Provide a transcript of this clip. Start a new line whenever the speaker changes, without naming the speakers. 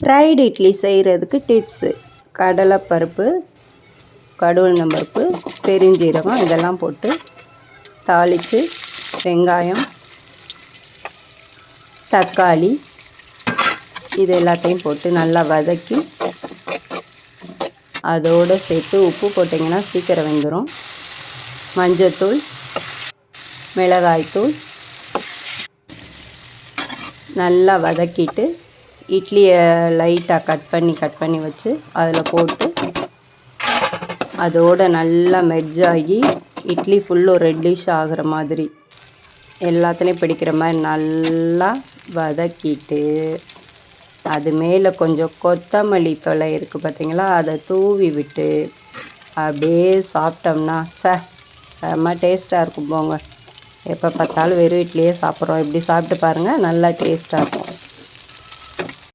Fried idli செய்கிறதுக்கு tips கடலைப்பருப்பு கடுகு பருப்பு பெருஞ்சீரகம் இதெல்லாம் போட்டு தாளித்து வெங்காயம் தக்காளி இது எல்லாத்தையும் போட்டு நல்லா வதக்கி அதோடு சேர்த்து உப்பு போட்டிங்கன்னா சீக்கிரம் வெந்துடும் மஞ்சத்தூள் மிளகாய்த்தூள் நல்லா வதக்கிட்டு இட்லியை லைட்டாக கட் பண்ணி கட் பண்ணி வச்சு அதில் போட்டு அதோடு நல்லா மெர்ஜ் ஆகி இட்லி ஃபுல்லும் ரெட்டிஷ் ஆகிற மாதிரி. எல்லாத்துலேயும் பிடிக்கிற மாதிரி நல்லா வதக்கிட்டு அது மேலே கொஞ்சம் கொத்தமல்லி தொலை இருக்குது பார்த்தீங்களா அதை தூவி விட்டு அப்படியே சாப்பிட்டோம்னா ச செம்ம டேஸ்ட்டாக இருக்கும் போங்க. எப்போ பார்த்தாலும் வெறும் இட்லியே சாப்பிட்றோம். இப்படி சாப்பிட்டு பாருங்கள் நல்லா டேஸ்ட்டாக இருக்கும்.